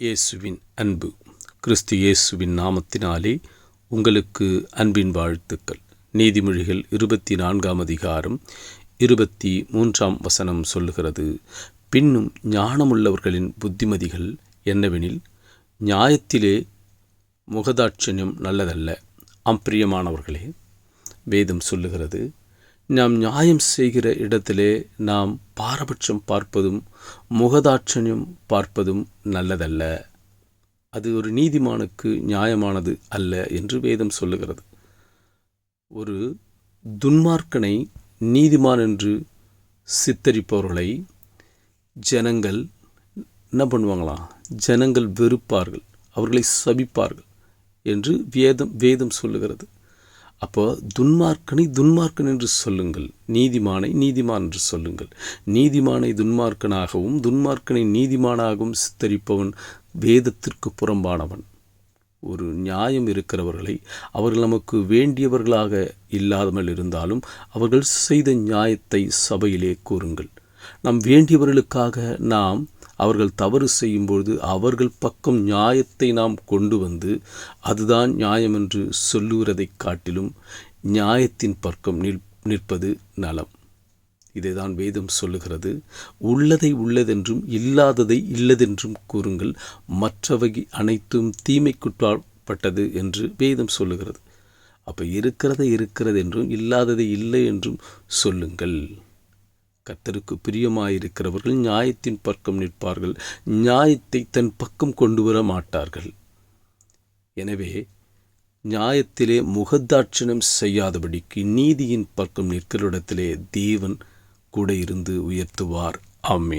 இயேசுவின் அன்பு. கிறிஸ்து இயேசுவின் நாமத்தினாலே உங்களுக்கு அன்பின் வாழ்த்துக்கள். நீதிமொழிகள் இருபத்தி நான்காம் அதிகாரம் இருபத்தி மூன்றாம் வசனம் சொல்லுகிறது பின்னும் ஞானமுள்ளவர்களின் புத்திமதிகள் என்னவெனில் நியாயத்திலே முகதாட்சண்யம் நல்லதல்ல. அம்பிரியமானவர்களே வேதம் சொல்லுகிறது நாம் நியாயம் செய்கிற இடத்திலே நாம் பாரபட்சம் பார்ப்பதும் முகதாட்சணியம் பார்ப்பதும் நல்லதல்ல. அது ஒரு நீதிமானுக்கு நியாயமானது அல்ல என்று வேதம் சொல்லுகிறது. ஒரு துன்மார்க்கனை நீதிமான் என்று சித்தரிப்பவர்களை ஜனங்கள் என்ன பண்ணுவாங்களாம் ஜனங்கள் வெறுப்பார்கள் அவர்களை சபிப்பார்கள் என்று வேதம் வேதம் சொல்லுகிறது. அப்போ துன்மார்க்கனை துன்மார்க்கன் என்று சொல்லுங்கள். நீதிமானை நீதிமான் என்று சொல்லுங்கள். நீதிமானை துன்மார்க்கனாகவும் துன்மார்க்கனை நீதிமானாகவும் சித்தரிப்பவன் வேதத்திற்கு புறம்பானவன். ஒரு நியாயம் இருக்கிறவர்களை அவர்கள் நமக்கு வேண்டியவர்களாக இல்லாமல் இருந்தாலும் அவர்கள் செய்த நியாயத்தை சபையிலே கூறுங்கள். நம் வேண்டியவர்களுக்காக நாம் அவர்கள் தவறு செய்யும்பொழுது அவர்கள் பக்கம் நியாயத்தை நாம் கொண்டு வந்து அதுதான் நியாயம் என்று சொல்லுகிறதை காட்டிலும் நியாயத்தின் பக்கம் நில் நிற்பது நலம். இதைதான் வேதம் சொல்லுகிறது. உள்ளதை உள்ளதென்றும் இல்லாததை இல்லதென்றும் கூறுங்கள். மற்றவை அனைத்தும் தீமைக்குட்பட்டது என்று வேதம் சொல்லுகிறது. அப்போ இருக்கிறதை இருக்கிறது என்றும் இல்லாததை இல்லை என்றும் சொல்லுங்கள். கத்தருக்கு பிரியமாயிருக்கிறவர்கள் நியாயத்தின் பக்கம் நிற்பார்கள். நியாயத்தை தன் பக்கம் கொண்டு வர மாட்டார்கள். எனவே நியாயத்திலே முகதாட்சணம் செய்யாதபடிக்கு நீதியின் பக்கம் நிற்கிற இடத்திலே தேவன் கூட இருந்து உயர்த்துவார். ஆமே